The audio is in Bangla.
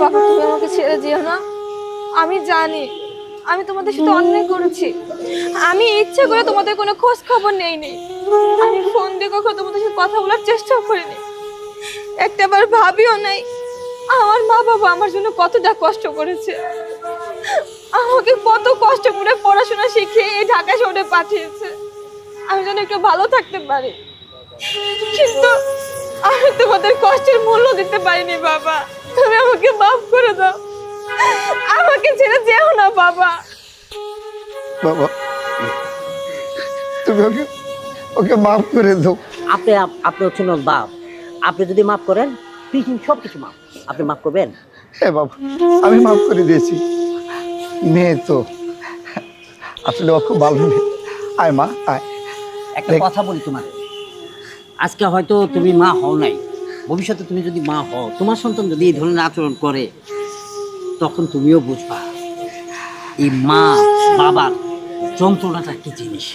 বাবা তুমি আমাকে ছেড়ে যেও না। আমি জানি, আমি তোমাদের সাথে অন্যায় করেছি। আমি ইচ্ছে করে তোমাদের কোনো খোঁজ খবর নেইনি। আমি ফোন দিয়ে কখনো তোমাদের সাথে কথা বলার চেষ্টাও করিনি। একটাবার ভাবিও নাই, আমার মা বাবা আমার জন্য কতটা কষ্ট করেছে। আমাকে কত কষ্ট করে পড়াশোনা শিখিয়ে এই ঢাকা শহরে পাঠিয়েছে। আমি যেন একটু ভালো থাকতে পারি। কিন্তু আমি তোমাদের কষ্টের মূল্য দিতে পারিনি, বাবা। তুমি আমাকে মাফ করে দাও। আমাকে ছেড়ে যেও না বাবা। বাবা তুমি ওকে ওকে মাফ করে দাও। আপনি আপনি হচ্ছেন ওর বাপ। আপনি যদি মাফ করেন পৃথিবী সব কিছু মাফ। আপনি মাফ করবেন? হ্যাঁ বাবা আমি মাফ করে দিয়েছি। মেয়ে তো। আসলে ও খুব ভালো মেয়ে। আয় মা আয়। একটা কথা বলি তোমার আজকে হয়তো তুমি মা হও নাই। ভবিষ্যতে তুমি যদি মা হও, তোমার সন্তান যদি এই ধরনের আচরণ করে, তখন তুমিও বুঝবা, এই মা বাবার যন্ত্রণাটা কি জিনিস?